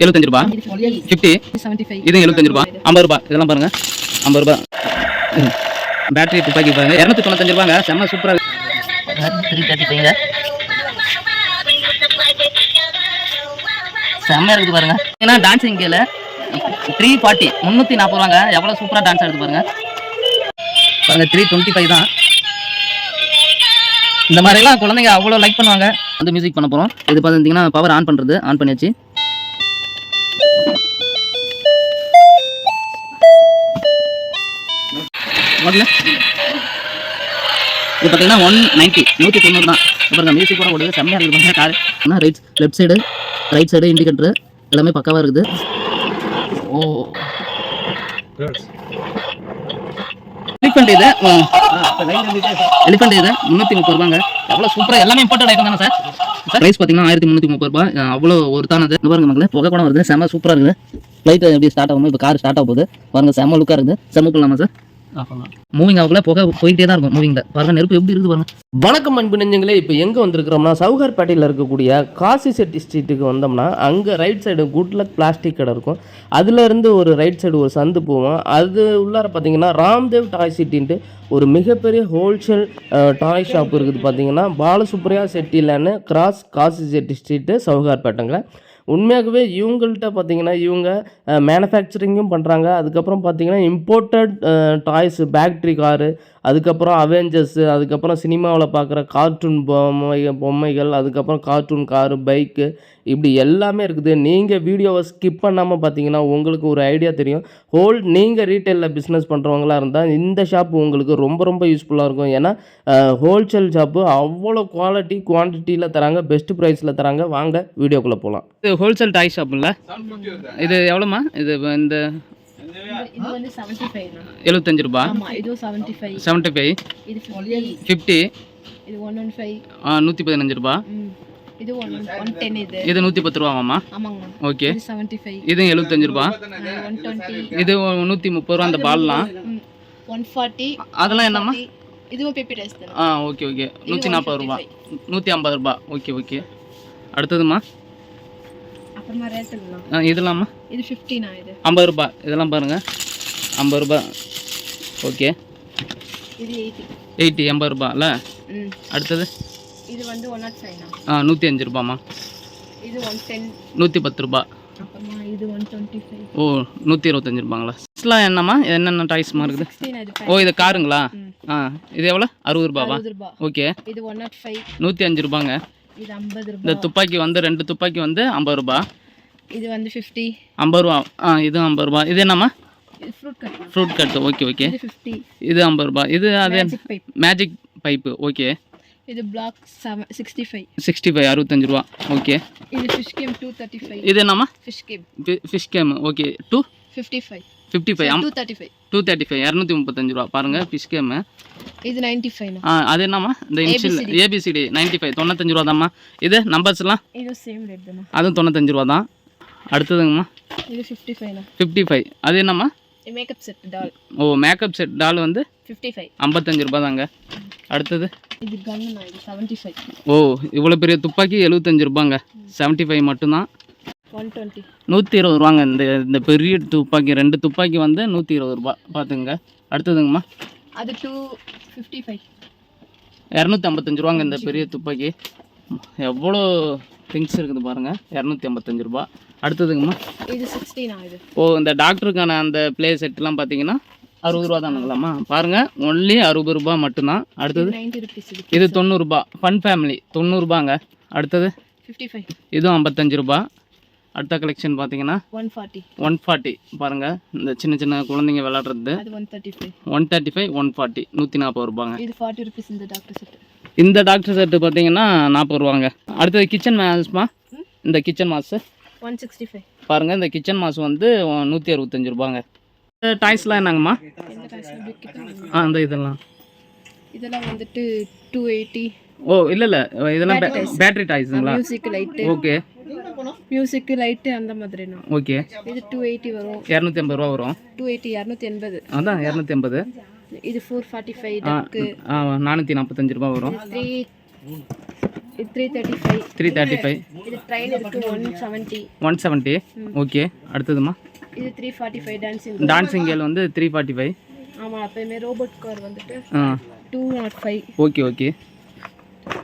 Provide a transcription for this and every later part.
எழுபத்தஞ்சு ரூபா. ஃபிஃப்டி இது எழுபத்தஞ்சு ரூபா. ஐம்பது ரூபா. இதெல்லாம் பாருங்க. ஐம்பது ரூபா. பேட்டரி துப்பாக்கி பாருங்க. இரநூத்தி தொண்ணூத்தஞ்சு ரூபாங்க. செம்ம சூப்பராக த்ரீ தேர்ட்டி ஃபைவ்ங்க செம்மையாக இருக்குது பாருங்க. ஏன்னா டான்ஸிங் கேல த்ரீ ஃபார்ட்டி முந்நூற்றி நாற்பது ரூபாங்க. எவ்வளோ சூப்பராக டான்ஸ் ஆடுது பாருங்க. பாருங்க த்ரீ டுவெண்ட்டி ஃபைவ் தான். இந்த மாதிரிலாம் குழந்தைங்க அவ்வளோ லைக் பண்ணுவாங்க. வந்து மியூசிக் பண்ண போகிறோம் இது பார்த்தீங்கன்னா பவர் ஆன் பண்ணுறது ஆன் பண்ணியாச்சு. ஓடல இது பார்த்தீங்கன்னா ஒன் நைன்ட்டி நூற்றி தொண்ணூறு தான். அப்புறம் மியூசிக் கூட ஓடுது. செம்மையாக இருக்குது பார்த்தீங்கன்னா கார் ஆனால் right left side right side indicator எல்லாமே பக்காவாக இருக்குது. ஓ. எலிஃபண்ட் இது? எலிஃபண்ட் இது? முந்நூற்றி முப்பது ரூபாங்க. எவ்வளோ சூப்பராக எல்லாமே இம்பார்ட்டன்ட் ஐட்டம் தானே சார் சார் ப்ரைஸ் பார்த்தீங்கன்னா ஆயிரத்தி முந்நூற்றி முப்பது ரூபாய். அவ்வளோ அவ்வளோ ஒருத்தானது இது? பாருங்க மக்களே புகை கூட வருது. செம்ம சூப்பராக இருக்குது. ஃப்ளைட் எப்படி ஸ்டார்ட் ஆகும் இப்போ கார் ஸ்டார்ட் ஆக போகுது. பாருங்கள் செம்ம லுக்காக இருக்குது. செம்ம போடலாமா சார் மூவிங் புகை போயிட்டே தான் இருக்கும் மூவிங்கில் பாருங்க நெருப்பு எப்படி இருக்குது பாருங்க. வணக்கம் அன்பு நெஞ்சங்களே இப்போ எங்கே வந்திருக்கிறோம்னா சவுகார்பேட்டையில் இருக்கக்கூடிய காசி செட்டி ஸ்ட்ரீட்டுக்கு வந்தோம்னா அங்கே ரைட் சைடு குட்லக் பிளாஸ்டிக் கடை இருக்கும். அதுலேருந்து ஒரு ரைட் சைடு ஒரு சந்து போவோம். அது உள்ளார பார்த்தீங்கன்னா ராம்தேவ் டாய் சிட்டின்ட்டு ஒரு மிகப்பெரிய ஹோல்சேல் டாய் ஷாப் இருக்குது பார்த்தீங்கன்னா பாலசுப்ரியா செட்டிலன்னு கிராஸ் காசி செட்டி ஸ்ட்ரீட்டு சவுகார்பேட்டைங்க உண்மையாகவே இவங்கள்ட்ட பார்த்தீங்கன்னா இவங்க மேனுஃபேக்சரிங்கும் பண்ணுறாங்க அதுக்கப்புறம் பார்த்தீங்கன்னா இம்போர்ட்டட் டாய்ஸ் பேக்ட்ரி காரு அதுக்கப்புறம் அவெஞ்சர்ஸு அதுக்கப்புறம் சினிமாவில் பார்க்குற கார்ட்டூன் பொம்மை பொம்மைகள் அதுக்கப்புறம் கார்ட்டூன் காரு பைக்கு இப்படி எல்லாமே இருக்குது. நீங்கள் வீடியோவை ஸ்கிப் பண்ணாமல் பார்த்தீங்கன்னா உங்களுக்கு ஒரு ஐடியா தெரியும். ஹோல் நீங்கள் ரீட்டைலில் பிஸ்னஸ் பண்ணுறவங்களா இருந்தால் இந்த ஷாப் உங்களுக்கு ரொம்ப ரொம்ப யூஸ்ஃபுல்லாக இருக்கும். ஏன்னா ஹோல்சேல் ஷாப்பு அவ்வளோ குவாலிட்டி குவான்டிட்டியில் தராங்க பெஸ்ட் ப்ரைஸில் தராங்க. வாங்க வீடியோக்குள்ளே போகலாம் இது ஹோல்சேல் டாய் ஷாப்புங்கள இது எவ்வளோமா இது இந்த எழுபத்தஞ்சு ரூபா. செவன்ட்டி ஃபைவ் இது ஃபிஃப்டி ஃபிஃப்டி இது ஒன் ஒன் ஃபைவ் நூற்றி பதினஞ்சு ரூபா. இது ஒன் ஒன் டென் இது. இது நூற்றி பத்து ரூபாவாம்மா ஆமாங்கண்ணா ஓகே. இது செவன்டி ஃபைவ் இது எழுபத்தஞ்சு ரூபா. ஒன் டுவெண்ட்டி இது நூற்றி முப்பது ரூபா அந்த பால்லாம். ஒன் ஃபார்ட்டி அதெல்லாம் என்னம்மா? இதுவும் பேப்பி ரைஸ் தானே. ஆ ஓகே ஓகே. நூற்றி நாற்பது ரூபா. நூற்றி ஐம்பது ரூபா. Okay okay. அடுத்ததுமா? அப்புறமா ரேட் இல்லைண்ணா ஆ இதெல்லாமா இது ஃபிஃப்டிண்ணா இது? ஐம்பது ரூபா. இதெல்லாம் பாருங்க. ஐம்பது ரூபா. ஓகே. இது எயிட்டி எயிட்டி எண்பது ரூபால? ம். அடுத்தது? இது வந்து ஒன் நாட் ஃபைவ்ண்ணா ஆ நூற்றி அஞ்சு ரூபாம்மா. இது ஒன் டென் நூற்றி பத்து ரூபா. அப்புறமா இது ஒன் டுவெண்ட்டி ஃபைவ் ஓ நூற்றி இருபத்தஞ்சு ரூபாங்களா? இதெல்லாம் என்னம்மா? என்னென்ன டாய்ஸ்மா இருக்குது? ஓ இது காருங்களா? ஆ இது எவ்வளோ? அறுபது ரூபாவா? ஓகே. இது ஒன் நாட் ஃபைவ் நூற்றி அஞ்சு ரூபாங்க. இது ஐம்பது இந்த துப்பாக்கி வந்து ரெண்டு துப்பாக்கி வந்து ஐம்பது ரூபா. இது வந்து ஃபிஃப்டி ஐம்பது ரூபா. ஆ இது ஐம்பது ரூபா. இது என்னம்மா? Fruit cut fruit cut okay okay. இது ஐம்பது ரூபா. இது அது மேஜிக் பைப்பு ஓகே. இது black seven sixty five sixty five அறுபத்தஞ்சு ரூபா. ஓகே இது fish game two thirty five இது என்னம்மா? Fish game fish game okay two fifty five fifty five two thirty five two thirty five இரநூத்தி முப்பத்தஞ்சு ரூபா. பாருங்கள் ஃபிஷ் கேமு இது நைன்டி ஃபைவ்ண்ணா ஆ அது என்னம்மா? இந்த இன்ஷியல் ஏபிசிடி நைன்ட்டி ஃபைவ் தொண்ணூத்தஞ்சு ரூபா தான்மா. இது நம்பர்ஸ்லாம் இது சேம் ரேட் தானே அதுவும் தொண்ணூத்தஞ்சு ரூபா தான். அடுத்ததுங்கம்மா? இது ஃபிஃப்டி ஃபைவ்ண்ணா ஃபிஃப்டி ஃபைவ் அது என்னம்மா? மேக்கப் செட் டால் ஓ மேக்கப் செட் டால் வந்து ஃபிஃப்டி ஃபைவ் ஐம்பத்தஞ்சு ரூபா தாங்க அடுத்தது? இது கன்னுண்ணா இது செவன்ட்டி ஃபைவ் ஓ இவ்வளோ பெரிய துப்பாக்கி எழுபத்தஞ்சு ரூபாங்க. செவன்ட்டி ஃபைவ் மட்டும்தான். ஒன் டுவெண்ட்டி நூற்றி இருபது ரூபாங்க. இந்த இந்த பெரிய துப்பாக்கி ரெண்டு துப்பாக்கி வந்து நூற்றி இருபது ரூபா. பார்த்துங்க. அடுத்ததுங்கம்மா? அது டூ ஃபிஃப்டி ஃபைவ் இரநூத்தி ஐம்பத்தஞ்சு ரூபாங்க இந்த பெரிய துப்பாக்கி. எவ்வளோ திங்ஸ் இருக்குது பாருங்கள் இரநூத்தி ஐம்பத்தஞ்சு ரூபா. அடுத்ததுங்கம்மா? இது சிக்ஸ்டிண்ணா இது? ஓ இந்த டாக்டருக்கான அந்த ப்ளே செட்லாம் பார்த்தீங்கன்னா அறுபது ரூபா தானுங்களாம்மா பாருங்கள் ஒன்லி அறுபது ரூபா மட்டும்தான். அடுத்தது? இது தொண்ணூறுரூபா ஃபன் ஃபேமிலி தொண்ணூறுபாங்க அடுத்தது? ஃபிஃப்டி ஃபைவ் இதுவும் ஐம்பத்தஞ்சு ரூபா. அடுத்த கலெக்ஷன் பார்த்தீங்கன்னா ஒன் ஃபார்ட்டி ஒன் ஃபார்ட்டி பாருங்கள் இந்த சின்ன சின்ன குழந்தைங்க விளாட்றது one thirty five one thirty five one forty நூற்றி நாற்பது ரூபாங்க. இது ஃபார்ட்டி ருபீஸ் இந்த டாக்டர் செட் இந்த டாக்டர் செட்டு பார்த்தீங்கன்னா நாற்பது ரூபாங்க. அடுத்தது கிச்சன் மாஸ்மா இந்த கிச்சன் மாஸு ஒன் சிக்ஸ்டி ஃபைவ் பாருங்கள் இந்த கிச்சன் மாஸ் வந்து நூற்றி அறுபத்தஞ்சு ரூபாங்க. டாய்ஸ்லாம் என்னங்கம்மா? ஆ அந்த இதெல்லாம். இதெல்லாம் வந்துட்டு டூ எயிட்டி ஓ இல்லை இல்லை. இதெல்லாம் battery டாய்ஸுங்களா music light okay music light அந்த மாதிரிண்ணா ஓகே இது டூ எயிட்டி வரும். இரநூத்தி ஐம்பது ரூபா வரும். டூ எயிட்டி இரநூத்தி எண்பது. அதான் இரநூத்தி ஐம்பது. இது ஃபோர் ஃபார்ட்டி ஃபைவ் டக்கு நானூற்றி நாற்பத்தஞ்சு ரூபா வரும். Three three thirty five three thirty five இது ட்ரெயின் இருக்கு one seventy one seventy okay அடுத்ததுமா? இது three forty five dancing dancing girl வந்து த்ரீ ஃபார்ட்டி ஃபைவ் ஆமாம் அப்போயுமே ரோபோட் கார் வந்துட்டு two nought five okay okay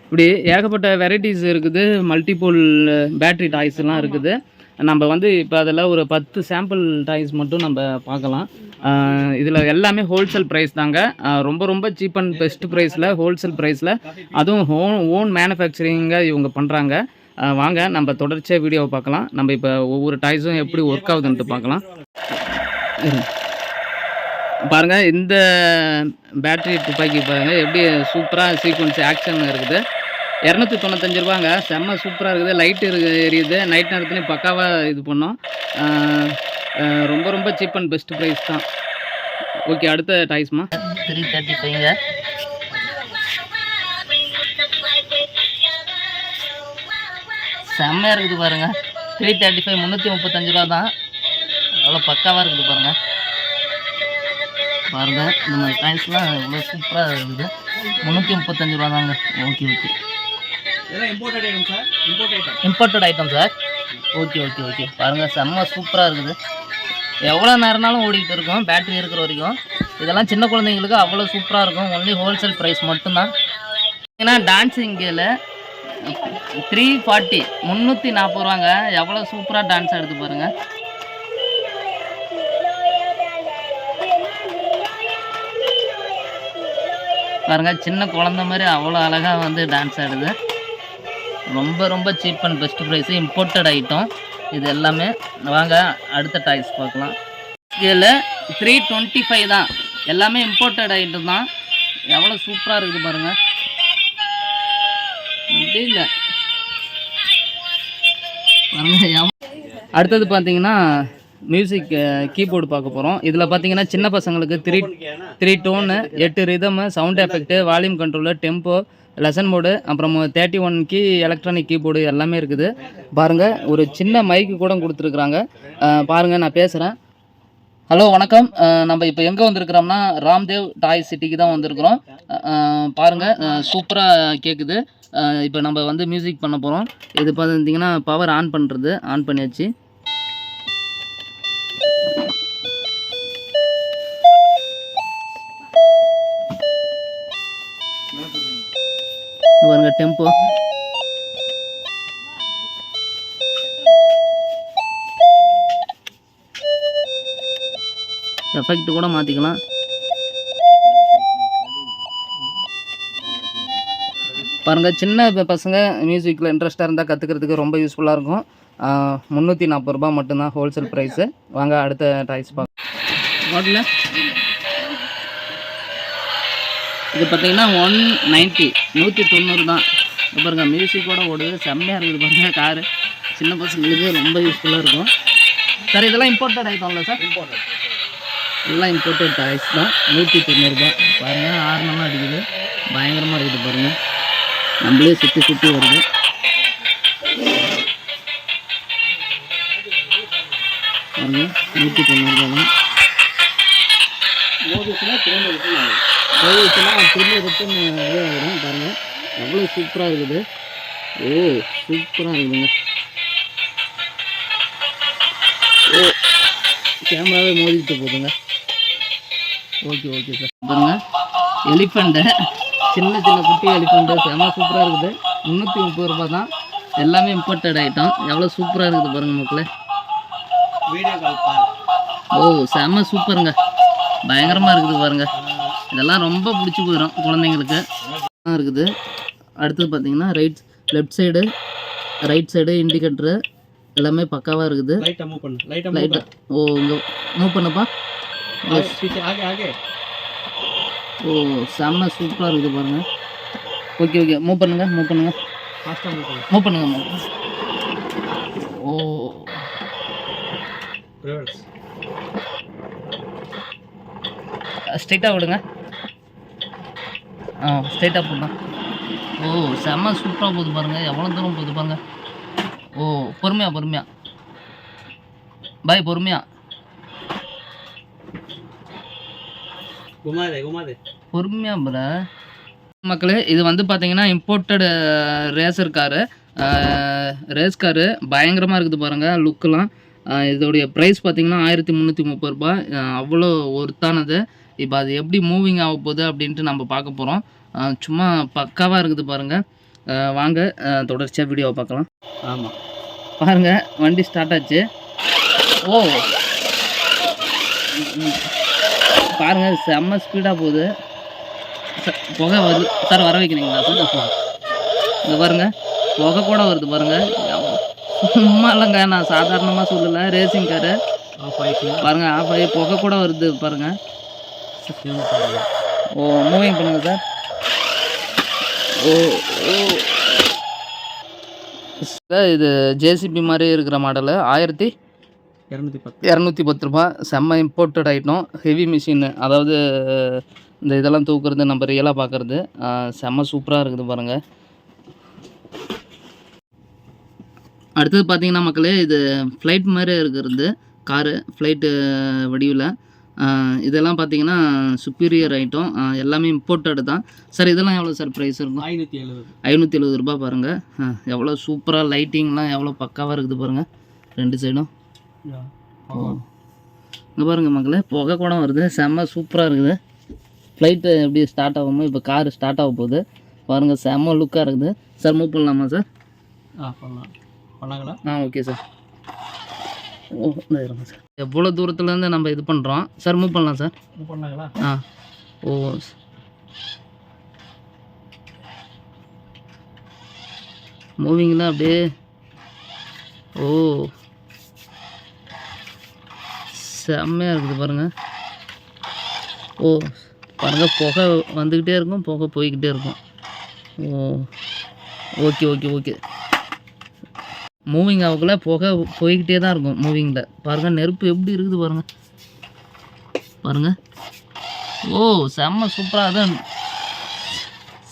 இப்படி ஏகப்பட்ட வெரைட்டிஸ் இருக்குது. மல்டிபிள் பேட்ரி டாய்ஸ்லாம் இருக்குது. நம்ம வந்து இப்போ அதில் ஒரு பத்து சாம்பிள் டாய்ஸ் மட்டும் நம்ம பார்க்கலாம். இதில் எல்லாமே ஹோல்சேல் ப்ரைஸ் தாங்க. ரொம்ப ரொம்ப சீப் அண்ட் பெஸ்ட் ப்ரைஸில் ஹோல்சேல் ப்ரைஸில் அதுவும் ஹோன் ஓன் மேனுஃபேக்சரிங்காக இவங்க பண்ணுறாங்க வாங்க நம்ம தொடர்ச்சியாக வீடியோவை பார்க்கலாம். நம்ம இப்போ ஒவ்வொரு டாய்ஸும் எப்படி ஒர்க் ஆகுதுன்ட்டு பார்க்கலாம். பாருங்கள் இந்த பேட்டரி துப்பாக்கி பாருங்க எப்படி சூப்பராக சீக்வன்ஸ் ஆக்ஷன் இருக்குது. இரநூத்தி தொண்ணூத்தஞ்சு ரூபாங்க. செம்ம சூப்பராக இருக்குது. லைட்டு இருக்கு எரியுது. நைட் நேரத்துலேயும் பக்காவாக இது பண்ணோம். ரொம்ப ரொம்ப சீப் அண்ட் பெஸ்ட் ப்ரைஸ் தான். ஓகே அடுத்த டாய்ஸ்மா த்ரீ தேர்ட்டி ஃபைவ்ங்க செம்மையாக இருக்குது பாருங்க. த்ரீ தேர்ட்டி ஃபைவ் முந்நூற்றி முப்பத்தஞ்சு ரூபா தான். அவ்வளோ பக்காவாக இருக்குது பாருங்கள் பாருங்கள் இந்த மாதிரி டைம்ஸ்லாம் இவ்வளோ சூப்பராக இருக்குது. முந்நூற்றி முப்பத்தஞ்சு ரூபா தாங்க. Okay okay imported item sir okay okay okay பாருங்கள் செம்ம சூப்பராக இருக்குது. எவ்வளோ நேரம்னாலும் ஓடிக்கிட்டு இருக்கும் பேட்ரி இருக்கிற வரைக்கும். இதெல்லாம் சின்ன குழந்தைங்களுக்கு அவ்வளோ சூப்பராக இருக்கும். ஒன்லி ஹோல்சேல் ப்ரைஸ் மட்டும்தான். ஏன்னா டான்ஸிங்கில் த்ரீ ஃபார்ட்டி முந்நூற்றி நாற்பது ரூபாங்க. எவ்வளோ சூப்பராக டான்ஸ் ஆடுது பாருங்கள் பாருங்கள் சின்ன குழந்த மாதிரி அவ்வளோ அழகாக வந்து டான்ஸ் ஆடுது. ரொம்ப ரொம்ப cheap and best price imported item இது எல்லாமே வாங்க அடுத்த டாய்ஸ் பார்க்கலாம். இதில் த்ரீ டுவெண்ட்டி ஃபைவ் தான். எல்லாமே இம்போர்ட்டட் ஐட்டம் தான். எவ்வளோ சூப்பராக இருக்குது பாருங்கள் முடியல. பாருங்க அடுத்தது பார்த்தீங்கன்னா மியூசிக் கீபோர்டு பார்க்க போகிறோம் இதில் பார்த்தீங்கன்னா சின்ன பசங்களுக்கு த்ரீ த்ரீ டோனு எட்டு rhythm sound effect volume control tempo lesson board அப்புறம் thirty one key electronic keyboard எல்லாமே இருக்குது. பாருங்கள் ஒரு சின்ன மைக்கு கூட கொடுத்துருக்குறாங்க. பாருங்கள் நான் பேசுகிறேன் ஹலோ வணக்கம். நம்ம இப்போ எங்கே வந்திருக்கிறோம்னா ராம்தேவ் டாய் சிட்டிக்கு தான் வந்திருக்கிறோம். பாருங்கள் சூப்பராக கேட்குது இப்போ நம்ம வந்து மியூசிக் பண்ண போகிறோம் இது பார்த்திங்கன்னா பவர் ஆன் பண்ணுறது ஆன் பண்ணியாச்சு. பாருங்க டெம்போ எஃபெக்ட் கூட மாற்றிக்கலாம் பாருங்கள் சின்ன பசங்க மியூசிக்கில் இன்ட்ரெஸ்ட்டாக இருந்தால் கற்றுக்கிறதுக்கு ரொம்ப யூஸ்ஃபுல்லாக இருக்கும். முந்நூற்றி நாற்பது ரூபா மட்டும்தான் ஹோல்சேல் ப்ரைஸு வாங்க அடுத்த டாய்ஸ் பார்க்கலாம் இது பார்த்தீங்கன்னா ஒன் நைன்ட்டி நூற்றி தொண்ணூறு தான். பாருங்க மியூசிக்கோட ஓடுது. செம்மையாக இருக்குது பாருங்கள் காரு சின்ன பசங்களுக்கு ரொம்ப யூஸ்ஃபுல்லாக இருக்கும். சார் இதெல்லாம் இம்போர்ட்டட் ஐட்டம்ல சார் எல்லாம் இம்போர்ட்டட் ஐஸ் தான். நூற்றி தொண்ணூறுபா பாருங்கள் ஆறுனெல்லாம் அடிக்குது. பயங்கரமாக இருக்குது பாருங்கள் நம்மளே சுற்றி சுற்றி வருது. பாருங்க நூற்றி தொண்ணூறுபா தான். ஓடிச்சுன்னா திரும்ப ஓடிச்சுன்னா திரும்ப ரிட்டன் இதே வரும் பாருங்கள் எவ்வளோ சூப்பராக இருக்குது. ஓ சூப்பராக இருக்குதுங்க. ஓ கேமராவே மோதிட்டு போகுதுங்க ஓகே ஓகே சார் பாருங்க. எலிஃபண்ட்டு சின்ன சின்ன குட்டி எலிஃபண்ட்டு செம சூப்பராக இருக்குது. முந்நூற்றி முப்பது ரூபாய் தான். எல்லாமே இம்போர்ட்டட் ஐட்டம் எவ்வளோ சூப்பராக இருக்குது பாருங்க மக்களே. ஓ செம சூப்பருங்க பயங்கரமாக இருக்குது பாருங்க. இதெல்லாம் ரொம்ப பிடிச்சி போயிடும் குழந்தைங்களுக்கு. இருக்குது. அடுத்தது பார்த்தீங்கன்னா right left side right side indicator எல்லாமே பக்காவாக இருக்குது. லைட்டாக ஓ மூவ் பண்ணுப்பா. ஓ செம்ம சூப்பராக இருக்குது பாருங்கள் ஓகே ஓகே மூவ் பண்ணுங்கள் மூவ் பண்ணுங்கள் மூவ் பண்ணுங்கள் மூவ் ஓ. ஸ்ட்ரைட்டாக விடுங்க. ஆ ஸ்ட்ரைட்டாக போடலாம் ஓ செம்ம சூப்பராக போகுது பாருங்கள் எவ்வளோ தூரம் போகுது பாருங்கள் ஓ பொறுமையா பொறுமையா. பாய் பொறுமையா. பொறுமையா குமாதே மக்களே இது வந்து பார்த்தீங்கன்னா imported racer car race car பயங்கரமாக இருக்குது பாருங்கள் லுக்கெலாம் இதோடைய ப்ரைஸ் பார்த்தீங்கன்னா ஆயிரத்தி முந்நூற்றி முப்பது ரூபாய். அவ்வளோ ஒருத்தானது இப்போ அது எப்படி மூவிங் ஆக போகுது அப்படின்ட்டு நம்ம பார்க்க போகிறோம் சும்மா பக்காவாக இருக்குது பாருங்கள் வாங்க தொடர்ச்சியாக வீடியோவை பார்க்கலாம். ஆமாம் பாருங்க வண்டி ஸ்டார்ட் ஆச்சு. ஓ. ம். பாருங்க செம்ம ஸ்பீடாக போகுது. புகை வருது. சார் வர வைக்கிறீங்களா? சார் இங்க பாருங்க புகை கூட வருது பாருங்க. சும்மா இல்லைங்க நான் சாதாரணமாக சொல்லலை. ரேசிங் காரு ஆஃப் ஆயிடுச்சு. பாருங்க ஆஃப் ஆகி புகை கூட வருது பாருங்க. ஓ மூவிங் பண்ணுங்க சார் ஓ ஓ சார், இது ஜேசிபி மாதிரி இருக்கிற மாடலு ஆயிரத்தி இரநூத்தி பத்து. இரநூத்தி பத்து ரூபா. செம்ம இம்போர்ட்டட் ஐட்டம் ஹெவி மிஷின் அதாவது இந்த இதெல்லாம் தூக்குறது நம்ம ரியலாக பார்க்குறது செம்ம சூப்பராக இருக்குது பாருங்கள் அடுத்தது பார்த்தீங்கன்னா மக்களே இது ஃப்ளைட் மாதிரி இருக்கிறது. காரு ஃப்ளைட்டு வடிவில். இதெல்லாம் பார்த்தீங்கன்னா சுப்பீரியர் ஐட்டம் எல்லாமே இம்போர்ட்டடு தான். சார் இதெல்லாம் எவ்வளோ சார் ப்ரைஸ் இருக்கும்? ஐநூற்றி எழுபது ஐநூற்றி எழுபது ரூபா பாருங்கள் எவ்வளோ சூப்பராக லைட்டிங்லாம் எவ்வளோ பக்காவாக இருக்குது பாருங்கள் ரெண்டு சைடும் இங்கே பாருங்கள் மக்களே புகை கூட வருது. செம்ம சூப்பராக இருக்குது. ஃப்ளைட்டு எப்படி ஸ்டார்ட் ஆகுமோ இப்போ கார் ஸ்டார்ட் ஆக போகுது. பாருங்கள் செம்ம லுக்காக இருக்குது. சார் மூவ் பண்ணலாமா சார்? ஆ பண்ணலாம். பண்ணாங்களா? ஆ ஓகே சார் இருங்க சார். எவ்வளோ தூரத்துலேருந்து நம்ம இது பண்ணுறோம் சார் மூவ் பண்ணலாம் சார். பண்ணாங்களா ஆ. ஓ மூவிங்லாம் அப்படியே ஓ. செம்மையாக இருக்குது பாருங்க. ஓ பாருங்க புகை வந்துக்கிட்டே இருக்கும் புகை போய்கிட்டே இருக்கும். ஓ ஓகே ஓகே ஓகே. மூவிங் ஆகக்குள்ள புகை போய்கிட்டே தான் இருக்கும் மூவிங்கில் பாருங்கள் நெருப்பு எப்படி இருக்குது பாருங்கள் பாருங்கள் ஓ செம்ம சூப்பராக தான்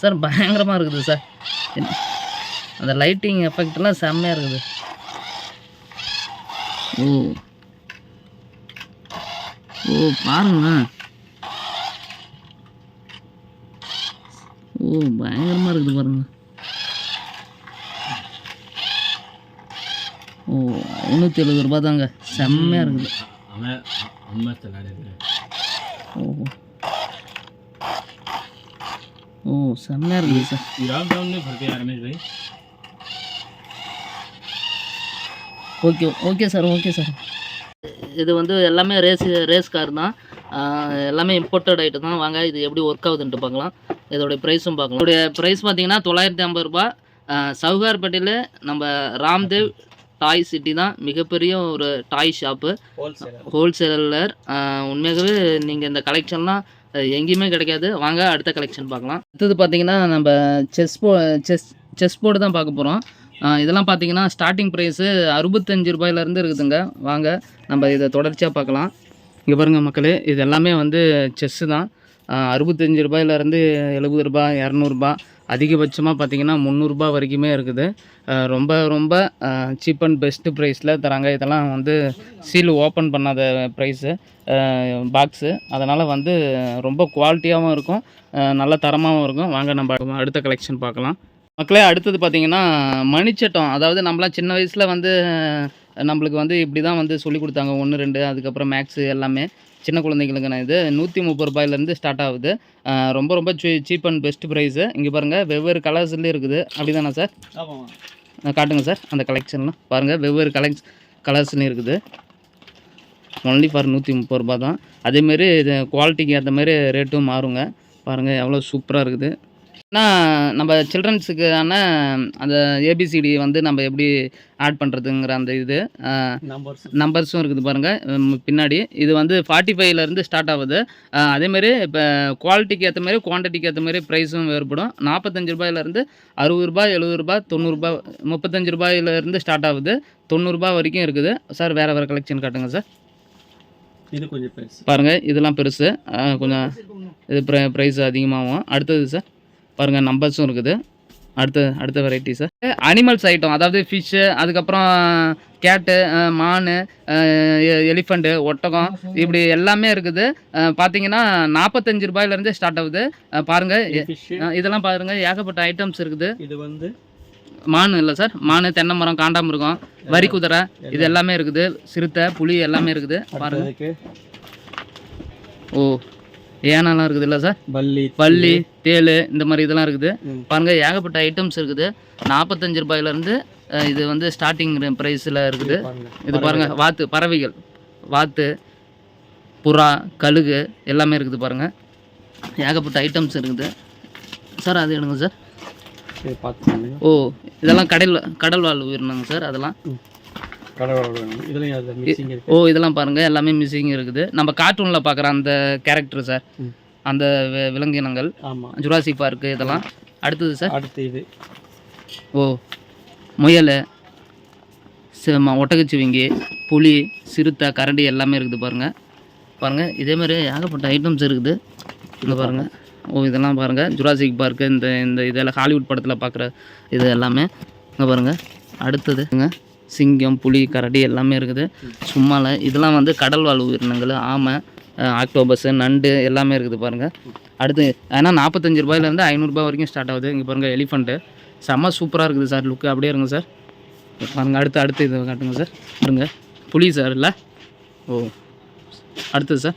சார் பயங்கரமாக இருக்குது சார். அந்த லைட்டிங் எஃபெக்ட்லாம் செம்மையாக இருக்குது. ஓ. ஓ பாருங்க ஓ பயங்கரமாக இருக்குது பாருங்கள் ஓ முந்நூற்றி எழுபது ரூபா தாங்க செம்மையாக இருக்குது. ஓ. ஓ செம்மையாக இருக்குது sir. Okay okay sir okay sir. இது வந்து எல்லாமே ரேஸ் ரேஸ் கார் தான். எல்லாமே இம்போர்ட்டட் ஐட்டம் தான். வாங்க இது எப்படி ஒர்க் ஆகுதுன்ட்டு பார்க்கலாம். இதோடைய ப்ரைஸும் பார்க்கலாம். இதோடைய ப்ரைஸ் பார்த்தீங்கன்னா தொள்ளாயிரத்தி ஐம்பது ரூபா சவுகார்பேட்டையில் நம்ம ராம்தேவ் டாய் சிட்டி தான் மிகப்பெரிய ஒரு டாய் ஷாப்பு ஹோல்சேலர் உண்மையாகவே நீங்கள் இந்த கலெக்ஷன்லாம் எங்கேயுமே கிடைக்காது. வாங்க அடுத்த கலெக்ஷன் பார்க்கலாம். அடுத்தது பார்த்தீங்கன்னா நம்ம செஸ் போ செஸ் செஸ் போர்டு தான் பார்க்க போகிறோம் இதெல்லாம் பார்த்தீங்கன்னா ஸ்டார்டிங் ப்ரைஸு அறுபத்தஞ்சு ரூபாயிலேருந்து இருக்குதுங்க. வாங்க நம்ம இதை தொடர்ச்சியாக பார்க்கலாம். இங்கே பாருங்கள் மக்களே இது எல்லாமே வந்து செஸ்ஸு தான். அறுபத்தஞ்சு ரூபாயிலேருந்து எழுபது ரூபா இரநூறுபா அதிகபட்சமாக பார்த்தீங்கன்னா முந்நூறுரூபா வரைக்குமே இருக்குது. ரொம்ப ரொம்ப சீப் அண்ட் பெஸ்ட்டு ப்ரைஸில் தராங்க. இதெல்லாம் வந்து சீல் ஓப்பன் பண்ணாத ப்ரைஸு பாக்ஸு அதனால் வந்து ரொம்ப குவாலிட்டியாகவும் இருக்கும். நல்ல தரமாகவும் இருக்கும். வாங்க நம்ம அடுத்த கலெக்ஷன் பார்க்கலாம். மக்களே அடுத்தது பார்த்திங்கன்னா மணிச்சட்டம். அதாவது நம்மளாம் சின்ன வயசில் வந்து நம்மளுக்கு வந்து இப்படி தான் வந்து சொல்லி கொடுத்தாங்க. ஒன்று ரெண்டு அதுக்கப்புறம் மேக்ஸு எல்லாமே. சின்ன குழந்தைங்களுக்கு நான் இது நூற்றி முப்பது ரூபாயிலேருந்து ஸ்டார்ட் ஆகுது. ரொம்ப ரொம்ப சீப் அண்ட் பெஸ்ட் ப்ரைஸு இங்கே பாருங்கள் வெவ்வேறு கலர்ஸ்லேயும் இருக்குது. அப்படி தானே சார் காட்டுங்க சார் அந்த கலெக்ஷன்லாம் பாருங்கள் வெவ்வேறு கலெக்ஸ் கலர்ஸ்னு இருக்குது. ஒன்லி ஃபார் நூற்றி முப்பது ரூபா தான். அதேமாரி இது குவாலிட்டிக்கு ஏற்ற மாதிரி ரேட்டும் மாறுங்க. பாருங்கள் எவ்வளோ சூப்பராக இருக்குது. ஆனால் நம்ம சில்ட்ரன்ஸுக்கான அந்த ஏபிசிடி வந்து நம்ம எப்படி ஆட் பண்ணுறதுங்கிற அந்த இது நம்பர்ஸ் நம்பர்ஸும் இருக்குது பாருங்கள் பின்னாடி. இது வந்து ஃபார்ட்டி ஃபைவ்லேருந்து ஸ்டார்ட் ஆகுது. அதேமாரி இப்போ குவாலிட்டிக்கு ஏற்ற மாதிரி குவான்டிட்டிக்கு ஏற்ற மாதிரி ப்ரைஸும் வேறுபடும். நாற்பத்தஞ்சு ரூபாயிலேருந்து அறுபது ரூபாய் எழுபது ரூபாய் தொண்ணூறுரூபா முப்பத்தஞ்சு ரூபாயிலேருந்து ஸ்டார்ட் ஆகுது. தொண்ணூறுரூபா வரைக்கும் இருக்குது. சார் வேறு வேறு கலெக்ஷன் காட்டுங்க சார். இது கொஞ்சம் பாருங்கள் இதெல்லாம் பெருசு. கொஞ்சம் இது ப்ரை ப்ரைஸ் அதிகமாகும். அடுத்தது சார். பாருங்கள் நம்பர்ஸும் இருக்குது. அடுத்த அடுத்த வெரைட்டி சார் அனிமல்ஸ் ஐட்டம் அதாவது ஃபிஷ்ஷு அதுக்கப்புறம் கேட்டு மான் எலிஃபண்ட்டு ஒட்டகம் இப்படி எல்லாமே இருக்குது. பார்த்தீங்கன்னா நாற்பத்தஞ்சு ரூபாயிலேருந்தே ஸ்டார்ட் ஆகுது. அஹ், பாருங்க எ- ஃபிஷ் அஹ், இதெல்லாம் பாருங்க ஏகப்பட்ட ஐட்டம்ஸ் இருக்குது. இது வந்து? மான் இல்லை சார் மான் தென்னை மரம் காண்டாமிருகம் வரி குதிரை இது எல்லாமே இருக்குது. சிறுத்தை புலி எல்லாமே இருக்குது. பாருங்க. அதுக்கு ஓ. ஏனாலாம் இருக்குது இல்லை சார்? பல்லி பல்லி தேள். இந்த மாதிரி இதெல்லாம் இருக்குது. ம். பாருங்க ஏகப்பட்ட ஐட்டம்ஸ் இருக்குது. நாற்பத்தஞ்சு ரூபாயிலேருந்து இது வந்து ஸ்டார்டிங் ப்ரைஸில் இருக்குது. இது பாருங்க வாத்து பறவைகள். வாத்து புறா கழுகு எல்லாமே இருக்குது பாருங்க. ஏகப்பட்ட ஐட்டம்ஸ் இருக்குது. சார் அது எடுங்க சார்? ஓ இதெல்லாம் கடல் கடல் வாழ் உயிரினங்க சார் அதெல்லாம். ஓ இதெல்லாம் பாருங்க. எல்லாமே மிஸ்ஸிங் இருக்குது. நம்ம கார்ட்டூனில் பார்க்குற அந்த கேரக்டர் சார். அந்த விலங்கினங்கள் ஆமா. ஜுராசிக் பார்க்கு இதெல்லாம். அடுத்தது சார் அடுத்து இது. ஓ முயல் ஒட்டகச்சிவிங்கி புலி சிறுத்தை கரடி எல்லாமே இருக்குது பாருங்கள் பாருங்கள் இதே மாதிரி ஏகப்பட்ட ஐட்டம்ஸ் இருக்குது. இங்கே பாருங்கள் ஓ இதெல்லாம் பாருங்கள் ஜுராசிக் பார்க்கு இந்த இந்த இதெல்லாம் ஹாலிவுட் படத்தில் பார்க்குற இது எல்லாமே. இங்கே பாருங்கள் அடுத்ததுங்க சிங்கம் புலி கரடி எல்லாமே இருக்குது. சும்மால இதெல்லாம் வந்து கடல் வாழ் உயிரினங்கள் ஆமை ஆக்டோபஸ் நண்டு எல்லாமே இருக்குது பாருங்கள் அடுத்து ஏன்னா நாற்பத்தஞ்சு ரூபாயிலேருந்து ஐநூறுரூபா வரைக்கும் ஸ்டார்ட் ஆகுது. இங்கே பாருங்கள் எலிஃபண்ட்டு செம்ம சூப்பராக இருக்குது சார் லுக்கு அப்படியே இருங்க சார். பாருங்கள் அடுத்து அடுத்து இதை காட்டுங்க சார். பாருங்க புலி சார் இல்லை? ஓ அடுத்தது சார்.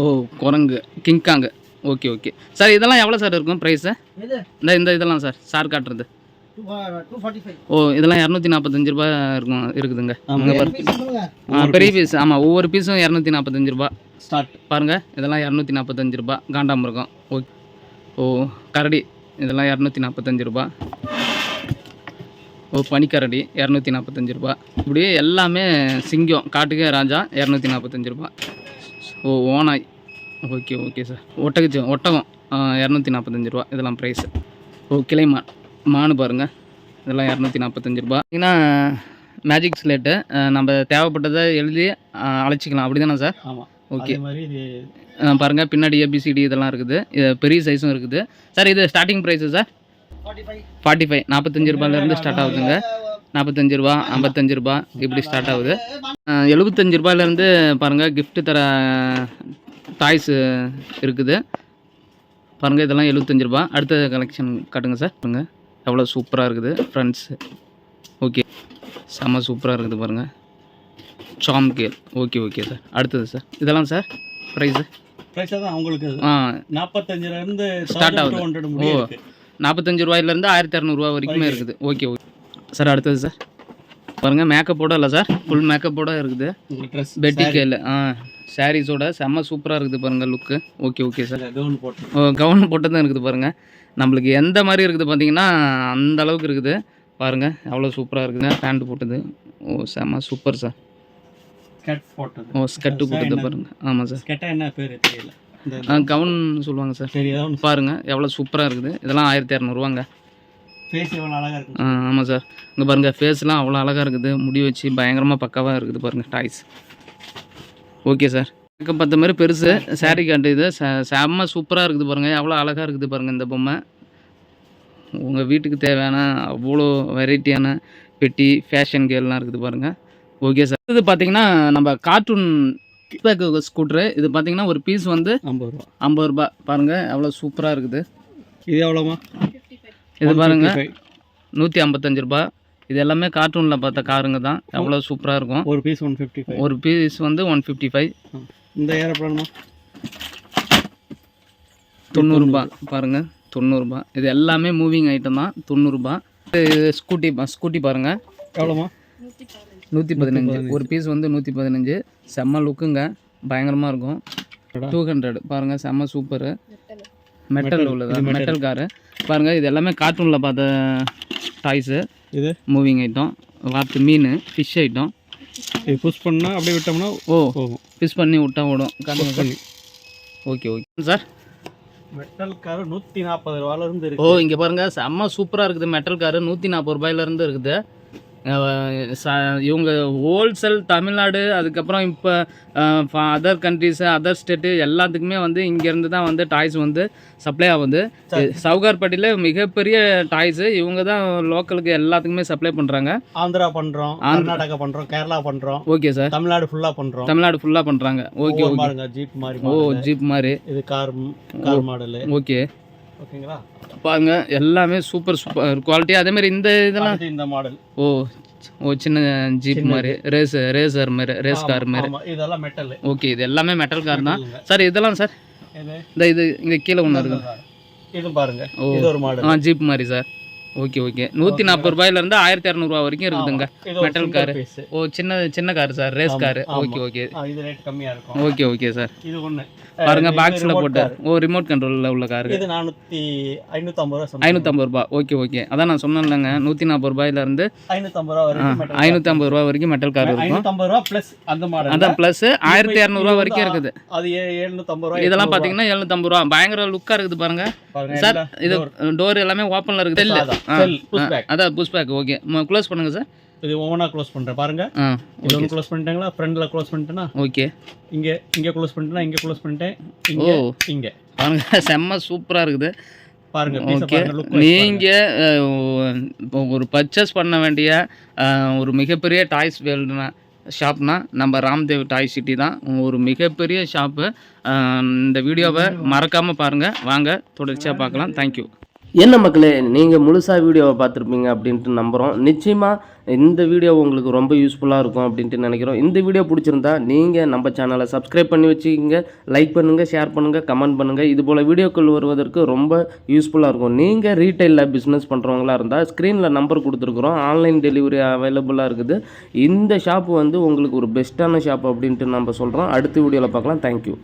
ஓ குரங்கு கிங்காங்கு ஓகே ஓகே. சார் இதெல்லாம் எவ்வளோ சார் இருக்கும் ப்ரைஸு இந்த இந்த இதெல்லாம் சார் சார் காட்டுறது. ஓ இதெல்லாம் இரநூத்தி நாற்பத்தஞ்சு ரூபா இருக்கும் இருக்குதுங்க. பெரிய பீஸ் ஆமாம் ஒவ்வொரு பீஸும் இரநூத்தி நாற்பத்தஞ்சு ரூபா. ஸ்டார்ட் பாருங்கள் இதெல்லாம் இரநூத்தி நாற்பத்தஞ்சு ரூபா. காண்டாமிருகம் ஓ ஓ கரடி. இதெல்லாம் இரநூத்தி நாற்பத்தஞ்சு ரூபா. ஓ பனிக்கரடி இரநூத்தி நாற்பத்தஞ்சு ரூபா. இப்படி எல்லாமே சிங்கம் காட்டுக்கே ராஜா இரநூத்தி நாற்பத்தஞ்சு ரூபா. ஓ ஓனாய் ஓகே ஓகே சார். ஒட்டகச்சி ஒட்டகம் இரநூத்தி நாற்பத்தஞ்சு ரூபா. இதெல்லாம் ப்ரைஸு ஓ கிளைமான். மானு பாருங்கள் இதெல்லாம் இரநூத்தி நாற்பத்தஞ்சு ரூபா. ஏன்னா மேஜிக் ஸ்லேட்டு நம்ம தேவைப்பட்டதை எழுதி அழைச்சிக்கலாம். அப்படி தானே சார்? ஆமா. ஓகே அதே மாதிரி இது அஹ் பாருங்க பின்னாடி ஏபிசிடி இதெல்லாம் இருக்குது. இது பெரிய சைஸும் இருக்குது. சார் இது starting price sir? Forty five நாற்பத்தஞ்சு ரூபாயிலேருந்து ஸ்டார்ட் ஆகுதுங்க. நாற்பத்தஞ்சு ரூபா ஐம்பத்தஞ்சு ரூபா இப்படி ஸ்டார்ட் ஆகுது. எழுபத்தஞ்சு ரூபாயிலேருந்து பாருங்கள் gift தர டாய்ஸு இருக்குது. பாருங்கள் இதெல்லாம் எழுபத்தஞ்சு ரூபா. அடுத்த கலெக்ஷன் காட்டுங்க சார். பாருங்க. எவ்வளோ சூப்பராக இருக்குது ஃப்ரெண்ட்ஸ் ஓகே செம்ம சூப்பராக இருக்குது பாருங்கள் சாம் கேல் ஓகே ஓகே சார் அடுத்தது சார் இதெல்லாம் சார் ப்ரைஸு தான் அவங்களுக்கு. ஆ. நாற்பத்தஞ்சுல இருந்து Start ஆகுது. ஓ. நாற்பத்தஞ்சு ரூபாயிலேருந்து ஆயிரத்தி இரநூறுவா வரைக்குமே இருக்குது. ஓகே ஓகே சார் அடுத்தது சார் பாருங்கள் மேக்கப்போட இல்லை சார் ஃபுல் மேக்கப்போட இருக்குது. பெட்டி கேல் ஆ சாரீஸோட செம்ம சூப்பராக இருக்குது பாருங்கள் look okay okay sir gown போட்டு ஓ கவுன் போட்டு தான் இருக்குது பாருங்கள் நம்மளுக்கு எந்த மாதிரி இருக்குது பார்த்தீங்கன்னா அந்த அளவுக்கு இருக்குது. பாருங்கள் எவ்வளோ சூப்பராக இருக்குது பேண்ட் போட்டது. ஓ செம்ம சூப்பர் சார் ஓ ஸ்கர்ட்டு போட்டது பாருங்கள் ஆமாம் சார் என்ன பேர் தெரியல. கவுன் சொல்லுவாங்க சார் பாருங்கள் எவ்வளோ சூப்பராக இருக்குது. இதெல்லாம் ஆயிரத்தி இரநூறுவாங்க ஃபேஸ் எவ்வளோ அழகா இருக்கு. ஆ ஆமாம் சார் இங்கே பாருங்கள் ஃபேஸ்லாம் அவ்வளோ அழகாக இருக்குது. முடி வச்சு பயங்கரமாக பக்காவாக இருக்குது பாருங்கள் டாய்ஸ் ஓகே சார் எனக்கு பத்து மாதிரி பெருசு saree காட்டு இது. செம்ம சூப்பராக இருக்குது பாருங்கள் எவ்வளோ அழகாக இருக்குது பாருங்கள் இந்த பொம்மை. உங்கள் வீட்டுக்கு தேவையான அவ்வளோ வெரைட்டியான பெட்டி ஃபேஷன் கேர்லாம் இருக்குது பாருங்கள் ஓகே சார் இது பார்த்தீங்கன்னா நம்ம கார்ட்டூன் ஸ்கூட்ரு இது பார்த்தீங்கன்னா ஒரு பீஸ் வந்து ஐம்பது ரூபா. ஐம்பது ரூபா. பாருங்கள் எவ்வளோ சூப்பராக இருக்குது. இது எவ்வளோமா இது பாருங்க. நூற்றி ஐம்பத்தஞ்சு ரூபா. இது எல்லாமே கார்ட்டூனில் பார்த்த காருங்க தான். எவ்வளோ சூப்பராக இருக்கும். ஒரு பீஸ் ஒன் ஃபிஃப்டி ஃபைவ் ஒரு பீஸ் வந்து ஒன் ஃபிஃப்டி ஃபைவ் இந்த ஏரோப்ளானுமா தொண்ணூறுரூபா பாருங்கள் தொண்ணூறுரூபா இது எல்லாமே மூவிங் ஐட்டம் தான். தொண்ணூறுரூபா இது ஸ்கூட்டி ஸ்கூட்டி பாருங்கள் எவ்வளோமா நூற்றி பதினஞ்சு. ஒரு பீஸ் வந்து நூற்றி பதினஞ்சு. செம்ம லுக்குங்க பயங்கரமாக இருக்கும். டூ ஹண்ட்ரட் பாருங்கள் செம்ம சூப்பரு மெட்டல் உள்ளதா? மெட்டல் காரு பாருங்கள் இது எல்லாமே கார்ட்டூனில் பார்த்த டாய்ஸு இது? மூவிங் ஐட்டம் வாத்து மீன் ஃபிஷ் ஐட்டம் இது புஷ் பண்ணா அப்படியே விட்டோம்னா ஓ ஃபிஷ் பண்ணி விட்டா ஓடும். பண்ணி. Okay okay sir metal car நூற்றி நாற்பது ரூபால இருந்து ஓ இங்கே பாருங்கள் செம்ம சூப்பராக இருக்குது. மெட்டல் காரு நூற்றி நாற்பது ரூபாயிலேருந்து இருக்குது. இவங்க ஹோல்சேல் தமிழ்நாடு அதுக்கப்புறம் இப்போ அதர் கண்ட்ரிஸு அதர் ஸ்டேட்டு எல்லாத்துக்குமே வந்து இங்கேருந்து தான் வந்து டாய்ஸ் வந்து சப்ளை ஆகுது. சவுகார்பட்டியில் மிகப்பெரிய டாய்ஸு இவங்க தான் லோக்கலுக்கு எல்லாத்துக்குமே சப்ளை பண்ணுறாங்க ஆந்திரா பண்றோம் கர்நாடகா பண்றோம் கேரளா பண்றோம் ஓகே சார். தமிழ்நாடு ஃபுல்லா பண்றோம். தமிழ்நாடு ஃபுல்லாக பண்ணுறாங்க ஓகே ஓகே. ஜீப் மாதிரி ஓ. ஜீப் மாதிரி இது கார் கார் மாடல். ஓகே. ஓகேங்களா? பாருங்க எல்லாமே சூப்பர் சூப்பர் குவாலிட்டி அதே மாதிரி இந்த இதெல்லாம் இந்த மாடல் ஓ ஓ சின்ன ஜீப் மாதிரி ரேஸ் ரேசர் மாதிரி ரேஸ் கார் மாதிரி. இதெல்லாம் மெட்டல் ஓகே இது எல்லாமே மெட்டல் கார் தான். சார் இதெல்லாம் சார் இந்த இது இங்கே கீழே ஒன்று இருக்கு. இது பாருங்க. ஓ. இது ஒரு மாடல் ஆ ஜீப் மாதிரி சார். Okay okay. நூற்றி நாற்பது ரூபாயிலேருந்து ஆயிரத்தி இரநூறுவா வரைக்கும் இருக்குதுங்க. car. பீஸ் ஓ சின்ன சின்ன car sir race car. Okay okay இது ரேட் கம்மியா இருக்கும். ஓகே ஓகே சார் இது ஒண்ணு. பாருங்க பாக்ஸில் போட்டு. ஓ ரிமோட் கண்ட்ரோலில் உள்ள கார் இது நானூத்தி ஐநூத்தம்பது ரூபா ஐநூற்றம்பது ரூபா ஓகே ஓகே அதான் நான் சொன்னேன்லங்க. நூற்றி நாற்பது ரூபாயிலேருந்து ஐநூத்தம்பது ரூபா வரைக்கும். ஐநூற்றம்பது ரூபா வரைக்கும் மெட்டல் கார் இருக்கும். ஐநூத்தம்பது ரூபா பிளஸ் அந்த மாடல் அதான் ப்ளஸ் ஆயிரத்தி இரநூறுவா வரைக்கும் இருக்குது. அது ஏ- எழுநூத்தம்பது ரூபா இதெல்லாம் பார்த்தீங்கன்னா எழுநூத்தம்பது ரூபா. பயங்கர லுக்காக இருக்குது பாருங்க. சார் இது டோர் எல்லாமே ஓப்பனில் இருக்குது. Push ஆ, back. அதான் புஷ் பேக் ஓகே க்ளோஸ் பண்ணுங்க சார் இது ஒவ்வொன்றா க்ளோஸ் பண்றேன். பாருங்க. ஆ இது ஒன்று க்ளோஸ் பண்ணிட்டாங்களா? ஃப்ரண்ட்ல க்ளோஸ் பண்ணிட்டேன்னா ஓகே இங்க இங்க க்ளோஸ் பண்ணிட்டேன்னா இங்க க்ளோஸ் பண்ணிட்டேன். ஓ. இங்க. இங்க பாருங்க செம்ம சூப்பராக இருக்குது. பாருங்க ஓகே நீங்கள் ஒரு பர்ச்சேஸ் பண்ண வேண்டிய ஒரு மிகப்பெரிய டாய்ஸ் வேல்டுனா ஷாப்னா நம்ம ராம்தேவ் டாய் சிட்டி தான் ஒரு மிகப்பெரிய ஷாப்பு இந்த வீடியோவை மறக்காமல் பாருங்கள் வாங்க தொடர்ச்சியாக பார்க்கலாம். தேங்க்யூ என்ன மக்களே நீங்கள் முழுசாக வீடியோவை பார்த்துருப்பீங்க அப்படின்ட்டு நம்புகிறோம் நிச்சயமாக இந்த வீடியோ உங்களுக்கு ரொம்ப யூஸ்ஃபுல்லாக இருக்கும் அப்படின்ட்டு நினைக்கிறோம். இந்த வீடியோ பிடிச்சிருந்தா நீங்கள் நம்ம சேனலை சப்ஸ்கிரைப் பண்ணி வச்சுக்கிங்க. லைக் பண்ணுங்கள் ஷேர் பண்ணுங்கள் கமெண்ட் பண்ணுங்கள் இது போல் வீடியோக்கள் வருவதற்கு ரொம்ப யூஸ்ஃபுல்லாக இருக்கும். நீங்கள் ரீட்டைலில் பிஸ்னஸ் பண்ணுறவங்களா இருந்தால் ஸ்க்ரீனில் நம்பர் கொடுத்துருக்குறோம். ஆன்லைன் டெலிவரி அவைலபிளாக இருக்குது. இந்த ஷாப் வந்து உங்களுக்கு ஒரு பெஸ்ட்டான ஷாப் அப்படின்ட்டு நம்ம சொல்கிறோம் அடுத்த வீடியோவில் பார்க்கலாம். தேங்க்யூ